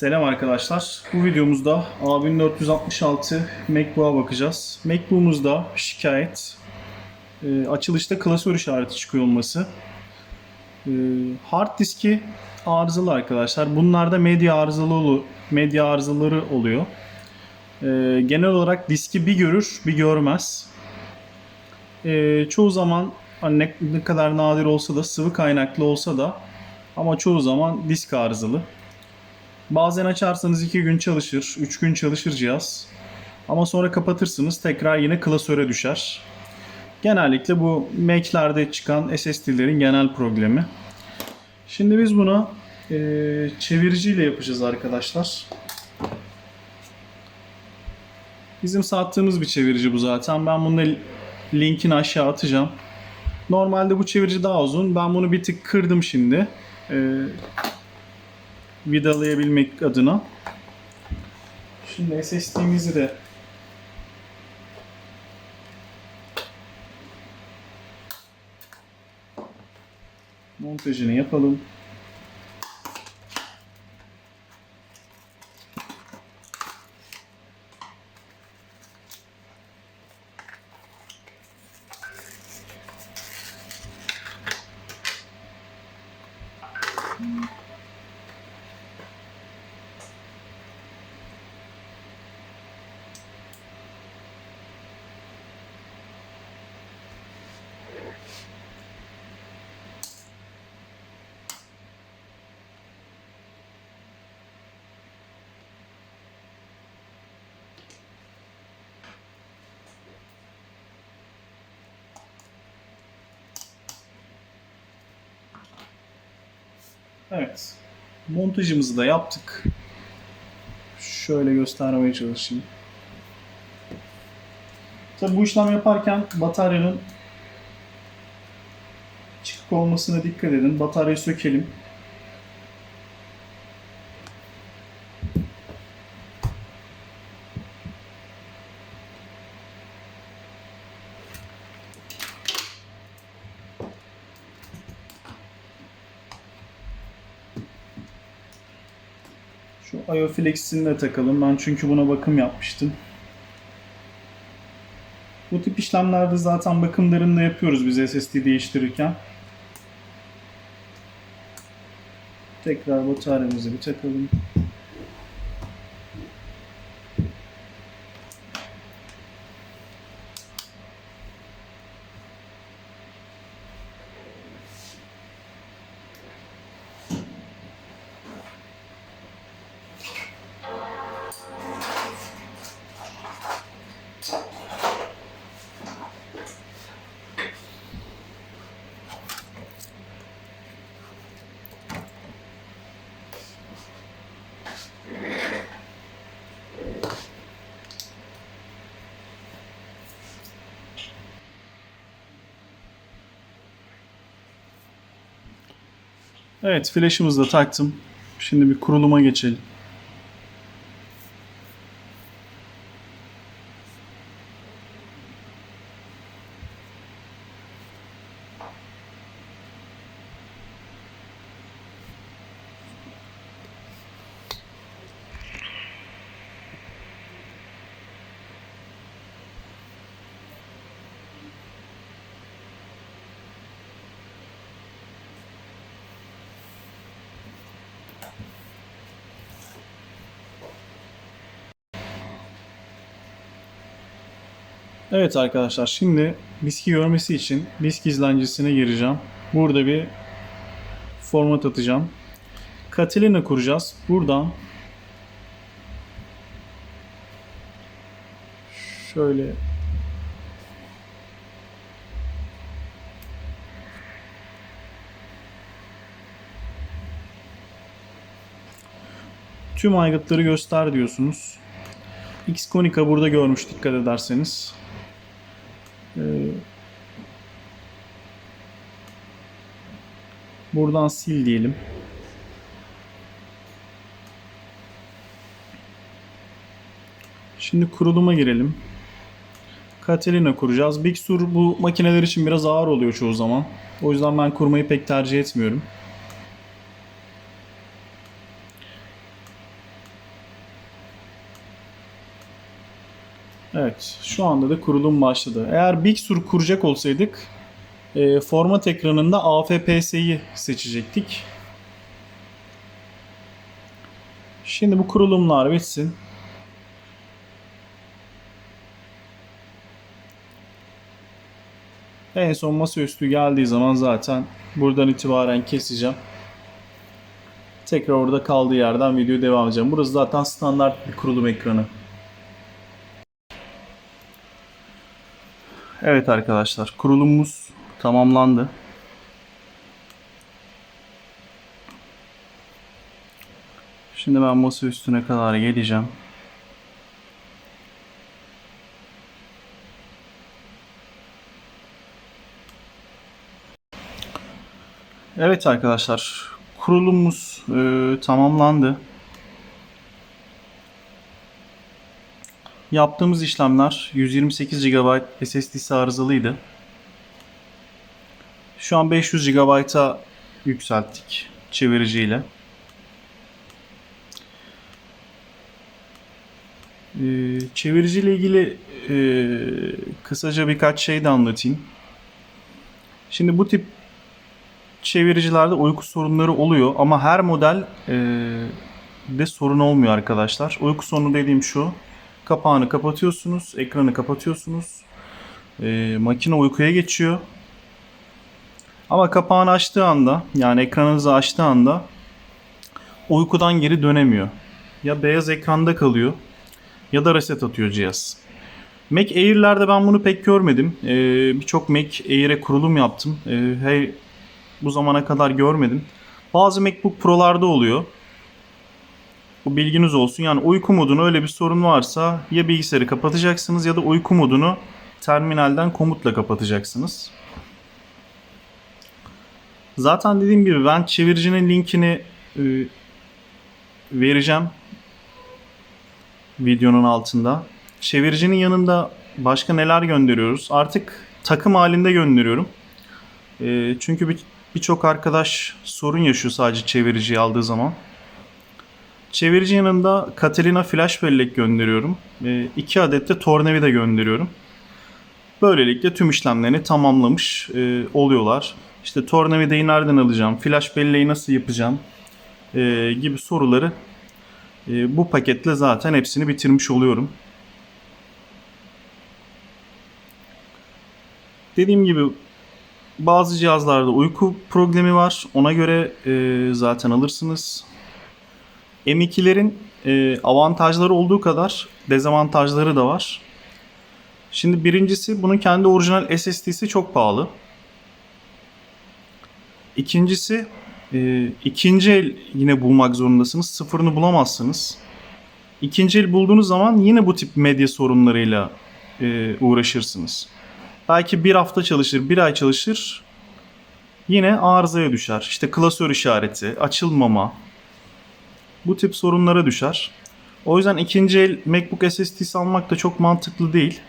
Selam arkadaşlar. Bu videomuzda A1466 MacBook'a bakacağız. MacBook'umuzda şikayet e, açılışta klasör işareti çıkıyor olması. E, hard diski arızalı arkadaşlar. Bunlarda medya arızalı medya arızaları oluyor. E, genel olarak diski bir görür, bir görmez. E, çoğu zaman hani ne, ne kadar nadir olsa da sıvı kaynaklı olsa da ama çoğu zaman disk arızalı. Bazen açarsanız 2 gün çalışır, 3 gün çalışır cihaz. Ama sonra kapatırsınız tekrar yine klasöre düşer. Genellikle bu Mac'lerde çıkan SSD'lerin genel problemi. Şimdi biz bunu e, çeviriciyle yapacağız arkadaşlar. Bizim sattığımız bir çevirici bu zaten. Ben bunun linkini aşağı atacağım. Normalde bu çevirici daha uzun. Ben bunu bir tık kırdım şimdi. Ee, vidalayabilmek adına. Şimdi SSD'mizi de montajını yapalım. Evet. Montajımızı da yaptık. Şöyle göstermeye çalışayım. Tabi bu işlem yaparken bataryanın çıkık olmasına dikkat edin. Bataryayı sökelim. Şu IOFlex'ini de takalım. Ben çünkü buna bakım yapmıştım. Bu tip işlemlerde zaten bakımlarını da yapıyoruz biz SSD değiştirirken. Tekrar bataryamızı bir takalım. Evet, flash'ımızı da taktım. Şimdi bir kuruluma geçelim. Evet arkadaşlar şimdi diski görmesi için disk izlencisine gireceğim. Burada bir format atacağım. Catalina kuracağız. Buradan şöyle tüm aygıtları göster diyorsunuz. Xconica burada görmüş dikkat ederseniz. Ee, buradan sil diyelim. Şimdi kuruluma girelim. Catalina kuracağız. Big Sur bu makineler için biraz ağır oluyor çoğu zaman. O yüzden ben kurmayı pek tercih etmiyorum. Evet, şu anda da kurulum başladı. Eğer Big Sur kuracak olsaydık e, format ekranında AFPS'yi seçecektik. Şimdi bu kurulumlar bitsin. En son masaüstü geldiği zaman zaten buradan itibaren keseceğim. Tekrar orada kaldığı yerden video devam edeceğim. Burası zaten standart bir kurulum ekranı. Evet arkadaşlar kurulumumuz tamamlandı. Şimdi ben masa üstüne kadar geleceğim. Evet arkadaşlar kurulumumuz e, tamamlandı. Yaptığımız işlemler 128 GB SSD'si arızalıydı. Şu an 500 GB'a yükselttik çeviriciyle. Ee, çeviriciyle ilgili e, kısaca birkaç şey de anlatayım. Şimdi bu tip çeviricilerde uyku sorunları oluyor ama her model e, de sorun olmuyor arkadaşlar. Uyku sorunu dediğim şu. Kapağını kapatıyorsunuz, ekranı kapatıyorsunuz. E, makine uykuya geçiyor. Ama kapağını açtığı anda, yani ekranınızı açtığı anda uykudan geri dönemiyor. Ya beyaz ekranda kalıyor ya da reset atıyor cihaz. Mac Air'lerde ben bunu pek görmedim. Ee, Birçok Mac Air'e kurulum yaptım. Ee, hey, bu zamana kadar görmedim. Bazı MacBook Pro'larda oluyor. Bu bilginiz olsun. Yani uyku modunu öyle bir sorun varsa ya bilgisayarı kapatacaksınız ya da uyku modunu terminalden komutla kapatacaksınız. Zaten dediğim gibi ben çeviricinin linkini e, vereceğim videonun altında. Çeviricinin yanında başka neler gönderiyoruz? Artık takım halinde gönderiyorum. E, çünkü bir- birçok arkadaş sorun yaşıyor sadece çeviriciyi aldığı zaman. Çevirici yanında Catalina flash bellek gönderiyorum. 2 adet de tornavida gönderiyorum. Böylelikle tüm işlemlerini tamamlamış e, oluyorlar. İşte tornavidayı nereden alacağım, flash belleği nasıl yapacağım e, gibi soruları e, bu paketle zaten hepsini bitirmiş oluyorum. Dediğim gibi bazı cihazlarda uyku problemi var. Ona göre zaten alırsınız. M2'lerin e, avantajları olduğu kadar dezavantajları da var. Şimdi birincisi bunun kendi orijinal SSD'si çok pahalı. İkincisi e, ikinci el yine bulmak zorundasınız. Sıfırını bulamazsınız. İkinci el bulduğunuz zaman yine bu tip medya sorunlarıyla e, uğraşırsınız. Belki bir hafta çalışır, bir ay çalışır. Yine arızaya düşer. İşte klasör işareti, açılmama. Bu tip sorunlara düşer. O yüzden ikinci el MacBook SSD'si almak da çok mantıklı değil.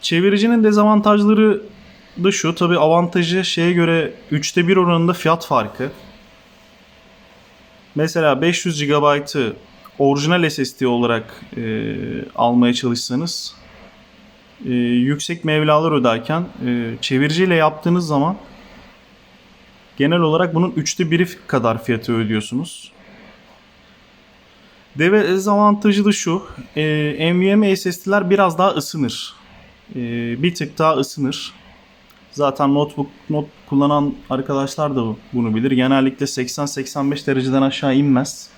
Çeviricinin dezavantajları da şu. Tabi avantajı şeye göre 3'te 1 oranında fiyat farkı. Mesela 500 GB'ı orijinal SSD olarak e, almaya çalışsanız e, yüksek mevlalar öderken e, çeviriciyle yaptığınız zaman genel olarak bunun 3'te 1'i kadar fiyatı ödüyorsunuz. Dezavantajı da şu. E, NVMe SSD'ler biraz daha ısınır. E, bir tık daha ısınır. Zaten notebook not kullanan arkadaşlar da bunu bilir. Genellikle 80-85 dereceden aşağı inmez.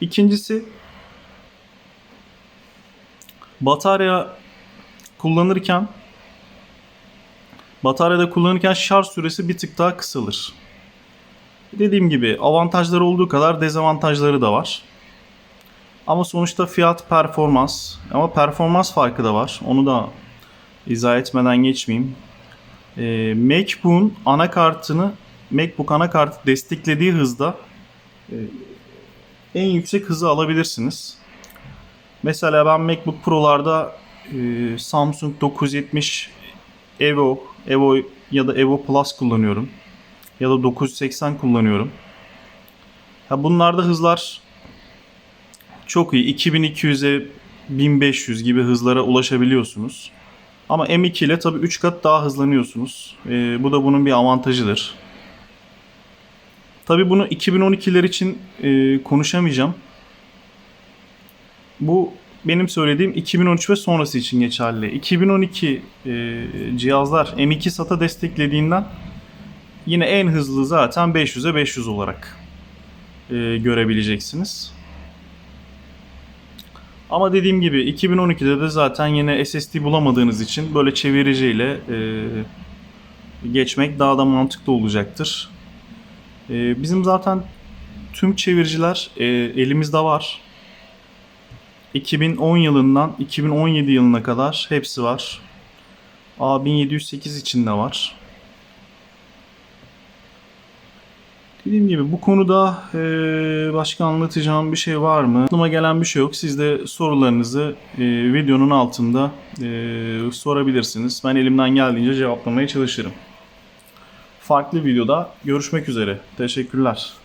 İkincisi batarya kullanırken bataryada kullanırken şarj süresi bir tık daha kısalır. Dediğim gibi avantajları olduğu kadar dezavantajları da var. Ama sonuçta fiyat performans ama performans farkı da var. Onu da izah etmeden geçmeyeyim. Ee, MacBook'un anakartını MacBook anakartı desteklediği hızda e, en yüksek hızı alabilirsiniz. Mesela ben MacBook Pro'larda e, Samsung 970 Evo, Evo ya da Evo Plus kullanıyorum. Ya da 980 kullanıyorum. Ya bunlarda hızlar çok iyi. 2200'e 1500 gibi hızlara ulaşabiliyorsunuz. Ama M2 ile tabii 3 kat daha hızlanıyorsunuz. Ee, bu da bunun bir avantajıdır. Tabii bunu 2012'ler için e, konuşamayacağım. Bu benim söylediğim 2013 ve sonrası için geçerli. 2012 e, cihazlar M2 SATA desteklediğinden yine en hızlı zaten 500'e 500 olarak e, görebileceksiniz. Ama dediğim gibi 2012'de de zaten yine SSD bulamadığınız için böyle çeviriciyle e, geçmek daha da mantıklı olacaktır. E, bizim zaten tüm çeviriciler e, elimizde var. 2010 yılından 2017 yılına kadar hepsi var. A1708 içinde var. Dediğim gibi bu konuda e, başka anlatacağım bir şey var mı? Aklıma gelen bir şey yok. Siz de sorularınızı e, videonun altında e, sorabilirsiniz. Ben elimden geldiğince cevaplamaya çalışırım. Farklı videoda görüşmek üzere. Teşekkürler.